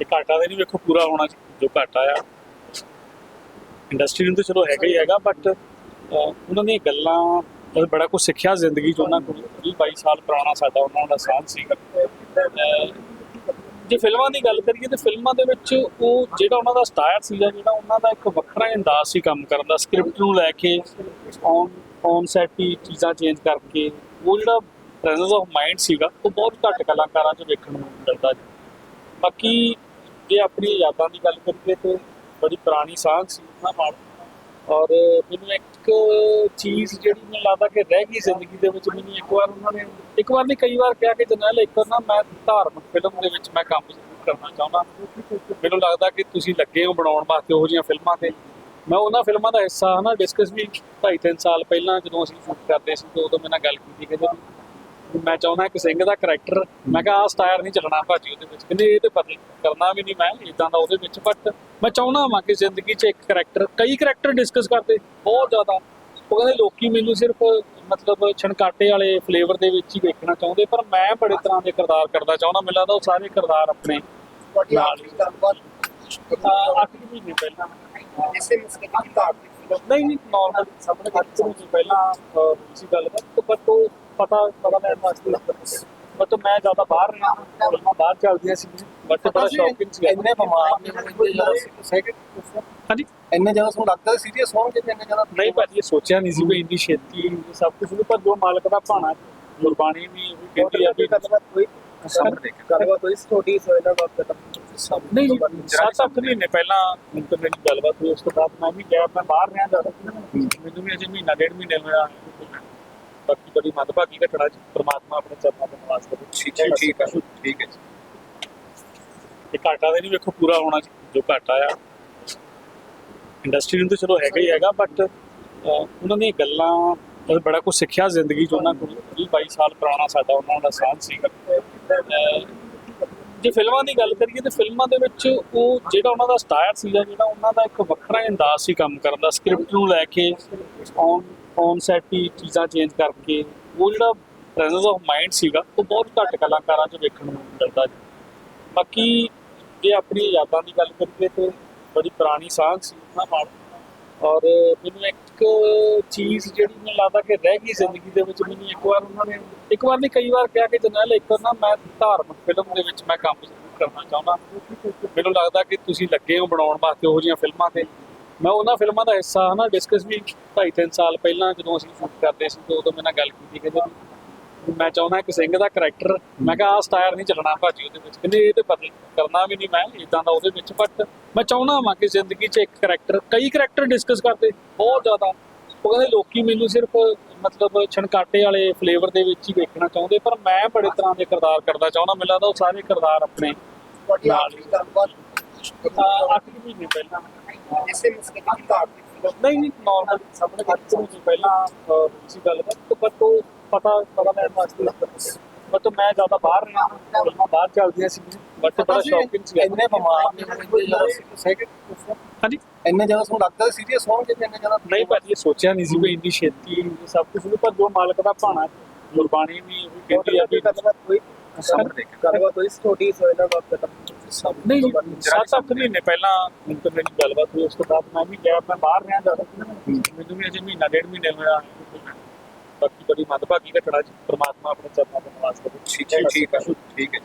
ਤੇ ਘਾਟਾ ਦੇ ਨਹੀਂ ਵੇਖੋ, ਪੂਰਾ ਹੋਣਾ ਜੋ ਘਾਟਾ ਆ। ਇੰਡਸਟਰੀ ਨੂੰ ਤਾਂ ਚਲੋ ਹੈਗਾ ਹੀ ਹੈਗਾ ਬਟ ਉਹਨਾਂ ਦੀਆਂ ਗੱਲਾਂ ਉਹ ਬੜਾ ਕੁਝ ਸਿੱਖਿਆ ਜ਼ਿੰਦਗੀ 'ਚ ਉਹਨਾਂ ਕੋਲ। 20 22 ਸਾਲ ਪੁਰਾਣਾ ਸਾਡਾ, ਉਹਨਾਂ ਦਾ ਸਾਥ ਸੀਗਾ ਜੇ ਫਿਲਮਾਂ ਦੀ ਗੱਲ ਕਰੀਏ ਤੇ ਫਿਲਮਾਂ ਦੇ ਵਿੱਚ ਉਹ ਜਿਹੜਾ ਉਹਨਾਂ ਦਾ ਸਟਾਈਲ ਸੀਗਾ, ਜਿਹੜਾ ਉਹਨਾਂ ਦਾ ਇੱਕ ਵੱਖਰਾ ਅੰਦਾਜ਼ ਸੀ ਕੰਮ ਕਰਨ ਦਾ ਸਕ੍ਰਿਪਟ ਨੂੰ ਲੈ ਕੇ ਔਨ ਔਨ ਸੈਟ ਹੀ ਚੀਜ਼ਾਂ ਚੇਂਜ ਕਰਕੇ, ਉਹ ਜਿਹੜਾ ਪ੍ਰੈਜ਼ੈਂਸ ਆਫ ਮਾਈਂਡ ਸੀਗਾ, ਉਹ ਬਹੁਤ ਘੱਟ ਕਲਾਕਾਰਾਂ 'ਚ ਵੇਖਣ ਨੂੰ ਮਿਲਦਾ ਬਾਕੀ ਜੇ ਆਪਣੀ ਯਾਦਾਂ ਦੀ ਗੱਲ ਕਰੀਏ ਤੇ ਬੜੀ ਪੁਰਾਣੀ ਸਾਂਝ ਸੀ ਉਹਨਾਂ ਨਾਲ। ਔਰ ਮੈਨੂੰ ਇੱਕ ਚੀਜ਼ ਜਿਹੜੀ ਮੈਨੂੰ ਲੱਗਦਾ ਕਿ ਰਹਿ ਗਈ ਜ਼ਿੰਦਗੀ ਦੇ ਵਿੱਚ, ਮੈਨੂੰ ਇੱਕ ਵਾਰ ਉਹਨਾਂ ਨੇ ਇੱਕ ਵਾਰ ਨਹੀਂ, ਕਈ ਵਾਰ ਕਿਹਾ ਕਿ ਜਨਰਲ ਇੱਕ ਵਾਰ ਨਾ ਮੈਂ ਧਾਰਮਿਕ ਫਿਲਮ ਦੇ ਵਿੱਚ ਮੈਂ ਕੰਮ ਜ਼ਰੂਰ ਕਰਨਾ ਚਾਹੁੰਦਾ। ਮੈਨੂੰ ਲੱਗਦਾ ਕਿ ਤੁਸੀਂ ਲੱਗੇ ਹੋ ਬਣਾਉਣ ਵਾਸਤੇ ਉਹ ਜਿਹੀਆਂ ਫਿਲਮਾਂ ਤੇ। ਮੈਂ ਉਹਨਾਂ ਫਿਲਮਾਂ ਦਾ ਹਿੱਸਾ ਹਾਂ ਨਾ ਡਿਸਕਸ ਵੀ ਢਾਈ ਤਿੰਨ ਸਾਲ ਪਹਿਲਾਂ ਜਦੋਂ ਅਸੀਂ ਸ਼ੂਟ ਕਰਦੇ ਸੀ, ਤੇ ਉਦੋਂ ਮੇਰੇ ਨਾਲ ਗੱਲ ਕੀਤੀ ਕਿ ਮੈਂ ਚਾਹੁੰਦਾ ਇੱਕ ਸਿੰਘ ਦਾ ਕਰੈਕਟਰ ਮੈਂ ਕਿਹਾ ਆ ਸਟਾਇਰ ਨਹੀਂ ਚੱਲਣਾ ਭਾਜੀ ਉਹਦੇ ਵਿੱਚ। ਕਹਿੰਦੇ ਇਹ ਤੇ ਪਤਾ ਕਰਨਾ ਵੀ ਨਹੀਂ ਮੈਂ ਇਦਾਂ ਦਾ ਉਹਦੇ ਵਿੱਚ। ਬਟ ਮੈਂ ਚਾਹੁੰਦਾ ਵਾਂ ਕਿ ਜ਼ਿੰਦਗੀ 'ਚ ਇੱਕ ਕਰੈਕਟਰ ਕਈ ਕਰੈਕਟਰ ਡਿਸਕਸ ਕਰਦੇ ਬਹੁਤ ਜ਼ਿਆਦਾ। ਉਹ ਕਹਿੰਦੇ ਲੋਕੀ ਮੈਨੂੰ ਸਿਰਫ ਮਤਲਬ ਛਣਕਾਟੇ ਵਾਲੇ ਫਲੇਵਰ ਦੇ ਵਿੱਚ ਹੀ ਵੇਖਣਾ ਚਾਹੁੰਦੇ ਪਰ ਮੈਂ ਬੜੇ ਤਰ੍ਹਾਂ ਦੇ ਕਿਰਦਾਰ ਕਰਦਾ ਚਾਹੁੰਦਾ। ਮੈਨੂੰ ਲੱਗਦਾ ਉਹ ਸਾਰੇ ਕਿਰਦਾਰ ਆਪਣੇ ਅੱਠ ਕੁ ਮਹੀਨੇ ਪਹਿਲਾਂ। ਇਸੇ ਮਸਲੇ ਦੀ ਨਹੀਂ ਨਹੀਂ ਨਾਰਮਲ ਸਾਹਮਣੇ ਅੱਠ ਕੁ ਮਹੀਨੇ ਪਹਿਲਾਂ ਸੀ ਤੇ ਬਟ ਉਹ ਪਤਾ ਪਤਾ ਲੈਣ ਵਾਸਤੇ ਬਟ ਮੈਂ ਜ਼ਿਆਦਾ ਬਾਹਰ ਰਿਹਾ ਫਿਲਮਾਂ ਬਾਹਰ ਚੱਲਦੀਆਂ ਸੀ। ਬਟ ਬੜਾ ਸ਼ੌਕਿੰਗ ਸੀ। ਇੰਨੇ ਬਿਮਾਰ ਨੇ ਕੋਈ ਹਾਂਜੀ? ਇੰਨੇ ਜ਼ਿਆਦਾ ਤੁਹਾਨੂੰ ਲੱਗਦਾ ਸੀਰੀਅਸ ਹੋਣਗੇ ਤੇ ਇੰਨੇ ਜ਼ਿਆਦਾ ਨਹੀਂ ਭਾਜੀ ਇਹ ਸੋਚਿਆ ਨਹੀਂ ਸੀ ਵੀ ਇੰਨੀ ਛੇਤੀ ਸਭ ਕੁਝ ਪਰ ਜੋ ਮਾਲਕ ਦਾ ਭਾਣਾ ਗੁਰਬਾਣੀ ਵੀ ਉਹ ਕਹਿੰਦੀ ਆ ਗੱਲਬਾਤ ਕੋਈ ਸਾਹਮਣੇ ਗੱਲਬਾਤ ਹੋਈ ਛੋਟੀ ਸੋਇਦਾ ਬਾਤ ਕਰਦਾ। ਨਹੀਂ ਜੀ, ਸੱਤ ਅੱਠ ਮਹੀਨੇ ਪਹਿਲਾਂ ਮੈਨੂੰ ਤਾਂ ਮੇਰੀ ਗੱਲਬਾਤ ਹੋਈ ਉਸ ਤੋਂ ਬਾਅਦ ਮੈਂ ਵੀ ਗਿਆ ਮੈਂ ਬਾਹਰ ਰਿਹਾ ਜ਼ਿਆਦਾ। ਮੈਨੂੰ ਵੀ ਅਜੇ ਮਹੀਨਾ ਡੇਢ ਮਹੀਨੇ ਹੋਇਆ। ਬਾਕੀ ਬੜੀ ਮਦਭਾਗੀ ਘਟਨਾ ਚ ਪ੍ਰਮਾਤਮਾ ਆਪਣੇ ਚਰਨਾਂ ਦੇ ਨਿਵਾਸ ਕਰੇ। ਠੀਕ ਹੈ ਠੀਕ ਹੈ। ਠੀਕ ਹੈ ਤੇ ਘਾਟਾ ਦੇ ਨਹੀਂ ਵੇਖੋ ਪੂਰਾ ਹੋਣਾ ਜੋ ਘਾਟਾ ਆ। ਇੰਡਸਟਰੀ ਨੂੰ ਤਾਂ ਚਲੋ ਹੈਗਾ ਹੀ ਹੈਗਾ ਬਟ ਉਹਨਾਂ ਦੀਆਂ ਗੱਲਾਂ ਬੜਾ ਕੁਝ ਸਿੱਖਿਆ ਜ਼ਿੰਦਗੀ 'ਚ ਉਹਨਾਂ ਕੋਲ। 20 22 ਸਾਲ ਪੁਰਾਣਾ ਸਾਡਾ ਉਹਨਾਂ ਦਾ ਸਾਥ ਸੀਗਾ। ਅਹ, ਜੇ ਫਿਲਮਾਂ ਦੀ ਗੱਲ ਕਰੀਏ ਤੇ ਫਿਲਮਾਂ ਦੇ ਵਿੱਚ ਉਹ ਜਿਹੜਾ ਉਹਨਾਂ ਦਾ ਸਟਾਈਲ ਸੀਗਾ ਜਿਹੜਾ ਉਹਨਾਂ ਦਾ ਇੱਕ ਵੱਖਰਾ ਅੰਦਾਜ਼ ਸੀ ਕੰਮ ਕਰਨ ਦਾ ਸਕ੍ਰਿਪਟ ਨੂੰ ਲੈ ਕੇ ਔਨ ਔਨ ਹੀ ਚੀਜ਼ਾਂ ਚੇਂਜ ਕਰਕੇ, ਉਹ ਜਿਹੜਾ ਪ੍ਰੈਜ਼ੈਂਸ ਆਫ ਮਾਈਂਡ ਸੀਗਾ, ਉਹ ਬਹੁਤ ਘੱਟ ਕਲਾਕਾਰਾਂ 'ਚ ਵੇਖਣ ਨੂੰ ਮਿਲਦਾ ਜੀ। ਬਾਕੀ ਜੇ ਆਪਣੀ ਯਾਦਾਂ ਦੀ ਗੱਲ ਕਰੀਏ ਤੇ ਬੜੀ ਪੁਰਾਣੀ ਸਾਂਝ ਸੀ ਉਹਨਾਂ ਨਾਲ। ਔਰ ਮੈਨੂੰ ਇੱਕ ਚੀਜ਼ ਜਿਹੜੀ ਮੈਨੂੰ ਲੱਗਦਾ ਕਿ ਰਹਿ ਗਈ ਜ਼ਿੰਦਗੀ ਦੇ ਵਿੱਚ, ਮੈਨੂੰ ਇੱਕ ਵਾਰ ਉਹਨਾਂ ਨੇ, ਇੱਕ ਵਾਰ ਨਹੀਂ, ਕਈ ਵਾਰ ਕਿਹਾ ਕਿ ਜਨਰਲ ਇੱਕ ਨਾ ਮੈਂ ਧਾਰਮਿਕ ਫਿਲਮ ਦੇ ਵਿੱਚ ਮੈਂ ਕੰਮ ਜ਼ਰੂਰ ਕਰਨਾ ਚਾਹੁੰਦਾ। ਮੈਨੂੰ ਲੱਗਦਾ ਕਿ ਤੁਸੀਂ ਲੱਗੇ ਹੋ ਬਣਾਉਣ ਵਾਸਤੇ, ਉਹ ਜਿਹੀਆਂ ਫਿਲਮਾਂ ਤੇ। ਮੈਂ ਉਹਨਾਂ ਫਿਲਮਾਂ ਦਾ ਹਿੱਸਾ ਹਾਂ ਨਾ ਡਿਸਕਸ ਵੀ 2.5-3 ਸਾਲ ਪਹਿਲਾਂ ਜਦੋਂ ਅਸੀਂ ਸ਼ੂਟ ਕਰਦੇ ਸੀ ਉਦੋਂ ਮੇਰੇ ਨਾਲ ਗੱਲ ਕੀਤੀ ਕਹਿੰਦੇ ਮੈਂ ਚਾਹੁੰਦਾ ਕਿ ਸਿੰਘ ਦਾ ਕੈਰੈਕਟਰ ਮੈਂ ਕਿਹਾ ਆ ਸਟਾਇਰ ਨਹੀਂ ਚੱਲਣਾ ਭਾਜੀ ਉਹਦੇ ਵਿੱਚ। ਕਹਿੰਦੇ ਇਹ ਤੇ ਬਦਲ ਕਰਨਾ ਵੀ ਨਹੀਂ ਮੈਂ ਇਦਾਂ ਦਾ ਉਹਦੇ ਵਿੱਚ ਬਟ ਮੈਂ ਚਾਹੁੰਦਾ ਹਾਂ ਕਿ ਜ਼ਿੰਦਗੀ 'ਚ ਇੱਕ ਕੈਰੈਕਟਰ ਕਈ ਕੈਰੈਕਟਰ ਡਿਸਕਸ ਕਰਦੇ ਬਹੁਤ ਜ਼ਿਆਦਾ। ਉਹ ਕਹਿੰਦੇ ਲੋਕੀ ਮੈਨੂੰ ਸਿਰਫ ਮਤਲਬ ਛਣਕਾਟੇ ਵਾਲੇ ਫਲੇਵਰ ਦੇ ਵਿੱਚ ਹੀ ਵੇਖਣਾ ਚਾਹੁੰਦੇ ਪਰ ਮੈਂ ਬੜੇ ਤਰ੍ਹਾਂ ਦੇ ਕਿਰਦਾਰ ਕਰਦਾ ਚਾਹੁੰਦਾ ਮੈਨੂੰ ਲੱਗਦਾ ਉਹ ਸਾਰੇ ਕਿਰਦਾਰ ਆਪਣੇ ਨਾਲ ਹੀ 8 ਮਹੀਨੇ ਪਹਿਲਾਂ ਇਸੇ ਮਸਲੇ ਦੀ ਕਾਰਨ ਨਹੀਂ ਨਹੀਂ ਨਾਰਮਲ ਸਾਹਮਣੇ ਕੱਟ ਤੋਂ ਪਹਿਲਾਂ ਤੁਸੀਂ ਗੱਲ ਕਰ ਬਟ ਉਹ ਪਤਾ ਪਤਾ ਮੈਂ ਦੱਸ ਬਟ ਮੈਂ ਜ਼ਿਆਦਾ ਬਾਹਰ ਰਿਹਾ ਹਾਂ ਬਾਹਰ ਚੱਲਦੀਆਂ ਸੀ ਬਟ ਬੜਾ ਸ਼ੌਕਿੰਗ ਸੀ ਇੰਨੇ ਬਿਮਾਰ ਨੇ ਹਾਂਜੀ ਇੰਨੇ ਜ਼ਿਆਦਾ ਸੋਚ ਲੱਗਦਾ ਸੀਰੀਅਸ ਹੋਣਗੇ ਇੰਨੇ ਜ਼ਿਆਦਾ ਨਹੀਂ ਭਾਜੀ, ਇਹ ਸੋਚਿਆ ਨਹੀਂ ਸੀ ਵੀ ਇੰਨੀ ਛੇਤੀ ਸਭ ਕੁਝ ਨੂੰ, ਪਰ ਜੋ ਮਾਲਕ ਦਾ ਭਾਣਾ ਗੁਰਬਾਣੀ ਵੀ ਕਹਿੰਦੀ ਆ ਕਿ ਕੋਈ ਸਮਝ ਦੇ ਕਰਵਾ ਕੋਈ ਸਟੋਰੀ ਸੋਇਨਾ ਵਕਤ ਨਹੀਂ ਮਹੀਨੇ ਪਹਿਲਾਂ ਮੈਨੂੰ ਤਾਂ ਮੇਰੀ ਗੱਲਬਾਤ ਹੋਈ ਉਸ ਤੋਂ ਬਾਅਦ ਮੈਂ ਵੀ ਗਿਆ ਮੈਂ ਬਾਹਰ ਰਿਹਾ ਜ਼ਿਆਦਾ ਮੈਨੂੰ ਵੀ ਅਜੇ ਮਹੀਨਾ ਡੇਢ ਮਹੀਨੇ ਹੋਇਆ। ਬਾਕੀ ਬੜੀ ਮਦਭਾਗੀ ਘਟਨਾ ਚ ਪ੍ਰਮਾਤਮਾ ਆਪਣੇ ਚਰਨਾਂ ਦੇ ਨਿਵਾਸ ਕਰੇ। ਠੀਕ ਹੈ ਠੀਕ ਹੈ। ਠੀਕ ਹੈ